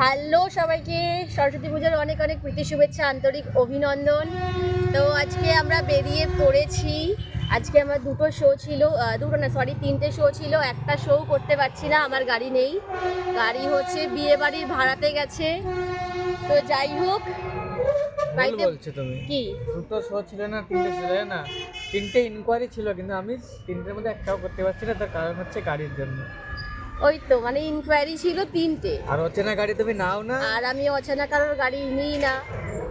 Hello সবাইকে সরস্বতী পুজোর অনেক অনেক প্রীতি শুভেচ্ছা আন্তরিক অভিনন্দন। তো আজকে আমরা বেরিয়ে পড়েছি। আজকে আমার দুটো শো ছিল দুটো না সরি তিনটে শো ছিল একটা শো করতে পারছি না আমার গাড়ি নেই। গাড়ি হচ্ছে বিয়ে বাড়ির ভাড়াতে গেছে। তো যাই হোক বাড়িতে বলছো তুমি। কি? দুটো শো ছিল না তিনটে ছিল না। তিনটে ইনকোয়ারি ছিল কিন্তু আমি তিনটের মধ্যে একটাও করতে পারছি না তার কারণ হচ্ছে গাড়ির জন্য। ওই তো মানে ইনকোয়ারি ছিল তিনটে। আর অচেনা গাড়ি তুমি নাও না? আর আমি অচেনা কারোর গাড়ি নিই না।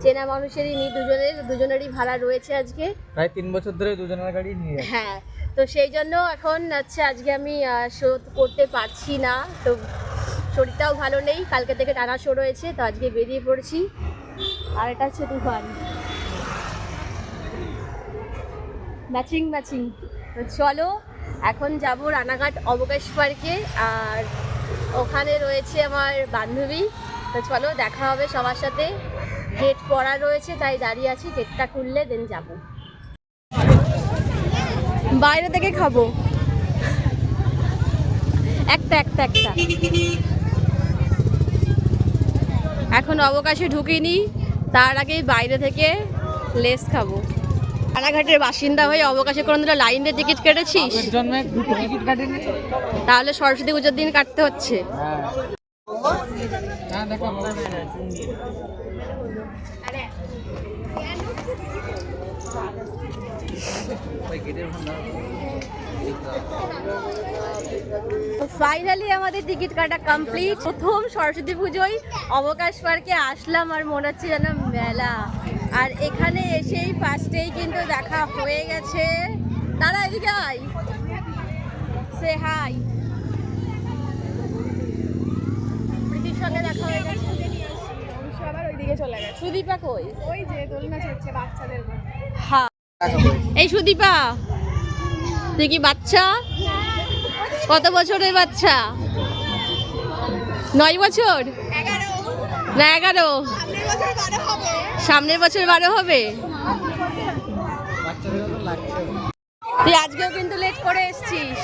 চেনা মানুষেরই নিই দুজনের দুজনেরই ভাড়া রয়েছে আজকে। প্রায় তিন বছর ধরে দুজনের গাড়ি নিয়ে হ্যাঁ তো সেই জন্য এখন হচ্ছে আজকে আমি শো করতে পারছি না। তো শরীরটাও ভালো নেই কালকে থেকে টানা শো রয়েছে তো আজকে বেরিয়ে পড়ছি। আর এটা হচ্ছে তুফান। ম্যাচিং ম্যাচিং তো চলো এখন যাব রানাঘাট অবকাশ পার্কে, আর ওখানে রয়েছে আমার বান্ধবী। তো চলো, দেখা হবে সবার সাথে। গেট পড়া রয়েছে, তাই দাঁড়িয়ে আছি। গেটটা খুললে দেন যাব। বাইরে থেকে খাব। একটা একটা একটা। এখন অবকাশে ঢুকিনি, তার আগেই বাইরে থেকে লেস খাব। রানাঘাটের বাসিন্দা হয়ে অবকাশে কোনো দিনও লাইনের টিকিট কেটেছিস? এর জন্য দুটো টিকিট কাটিনি। তাহলে সরস্বতী পুজোর দিন কাটতে হচ্ছে। হ্যাঁ। হ্যাঁ ফাইনালি আমাদের টিকিট কাটা কমপ্লিট প্রথম সরস্বতী পুজোয় অবকাশ পার্কে আসলাম আর মনে হচ্ছে যেন মেলা। আর এখানে এসেই ফার্স্টেই কিন্তু দেখা হয়ে গেছে। তারা এদিকে আয়। সে হাই প্রীতির সঙ্গে দেখা হয়ে গেছে। আবার ওইদিকে চলে গেছে। সুদীপা কই? ওই যে দোলনা চড়ছে বাচ্চাদের হ্যাঁ এই সুদীপা তুই কি বাচ্চা? কত বছরের বাচ্চা? নয় বছর? না এগারো। সামনের বছর বারো হবে? তুই আজকেও কিন্তু লেট করে এসছিস।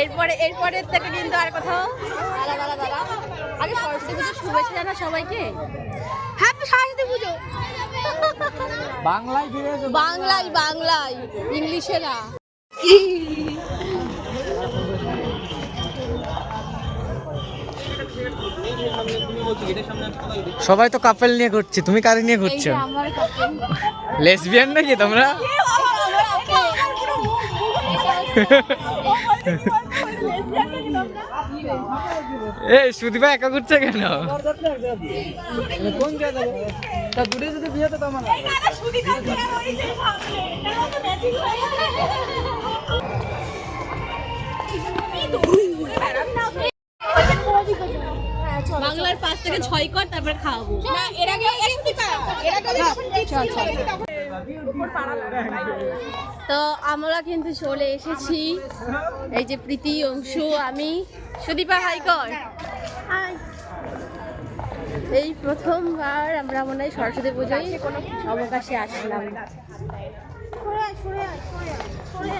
এরপরে এরপরের থেকে কিন্তু আর কোথাও? দাঁড়া দাঁড়া দাঁড়া আগে সরস্বতী পুজোর শুভেচ্ছা জানা সবাইকে। হ্যাপি সরস্বতী পুজো। বাংলায় বাংলায় বাংলায় ইংলিশে সবাই তো কাপেল নিয়ে ঘুরছে। তুমি কারে নিয়ে ঘুরছো? লেসবিয়ান নাকি তোমরা? এই সুদীপা একা ঘুরছে কেন? কোন তা দূরে যদি বিয়ে তো বাংলার পাঁচ থেকে ছয় কর তারপর খাওয়াবো। না এর আগে এর যখন। তো আমরা কিন্তু চলে এসেছি। এই যে প্রীতি অংশু আমি। সুদীপা হাই কর। এই প্রথমবার আমরা মনে হয় সরস্বতী পুজোয় অবকাশে আসলাম। সরে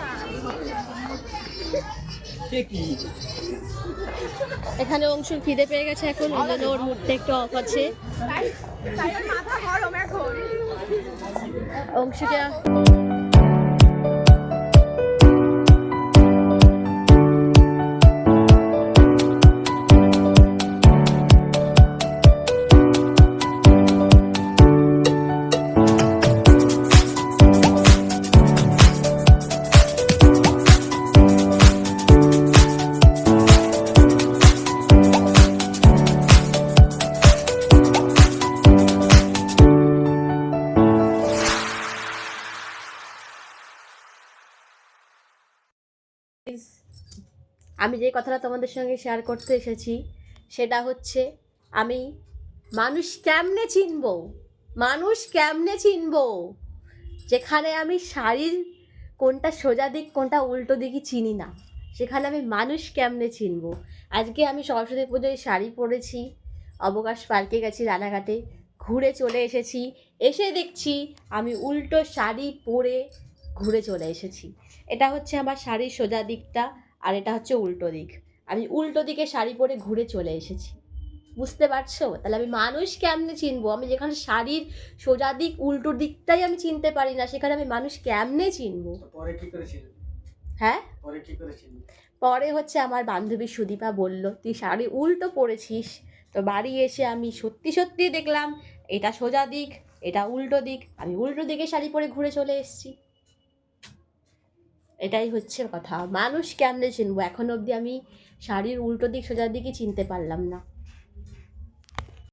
এখানে অংশুর খিদে পেয়ে গেছে এখন ওই জন্য ওর মুডটা একটু অফ আছে। তাই- আমি যে কথাটা তোমাদের সঙ্গে শেয়ার করতে এসেছি, সেটা হচ্ছে আমি মানুষ কেমনে চিনবো? মানুষ কেমনে চিনব? যেখানে আমি শাড়ির কোনটা সোজা দিক, কোনটা উল্টো দিকই চিনি না। সেখানে আমি মানুষ কেমনে চিনব? আজকে আমি সরস্বতী পুজোয় শাড়ি পরেছি, অবকাশ পার্কে গেছি রানাঘাটে, ঘুরে চলে এসেছি, এসে দেখছি আমি উল্টো শাড়ি পরে ঘুরে চলে এসেছি। এটা হচ্ছে আমার শাড়ির সোজা দিকটা। আর এটা হচ্ছে উল্টো দিক। আমি উল্টো দিকে শাড়ি পরে ঘুরে চলে এসেছি। বুঝতে পারছ? তাহলে আমি মানুষ কেমনে চিনবো? আমি যেখানে শাড়ির সোজা দিক উল্টো দিকটাই আমি চিনতে পারি না সেখানে আমি মানুষ কেমনে চিনবো? পরে কি করেছিল হ্যাঁ? পরে কি পরে হচ্ছে আমার বান্ধবী সুদীপা বলল তুই শাড়ি উল্টো পরেছিস তো বাড়ি এসে আমি সত্যি সত্যি দেখলাম এটা সোজা দিক এটা উল্টো দিক আমি উল্টো দিকে শাড়ি পরে ঘুরে চলে এসেছি। এটাই হচ্ছে কথা। মানুষ কেমনে চিনবো? এখন অবধি আমি শাড়ির উল্টো দিক সোজার দিকই চিনতে পারলাম না।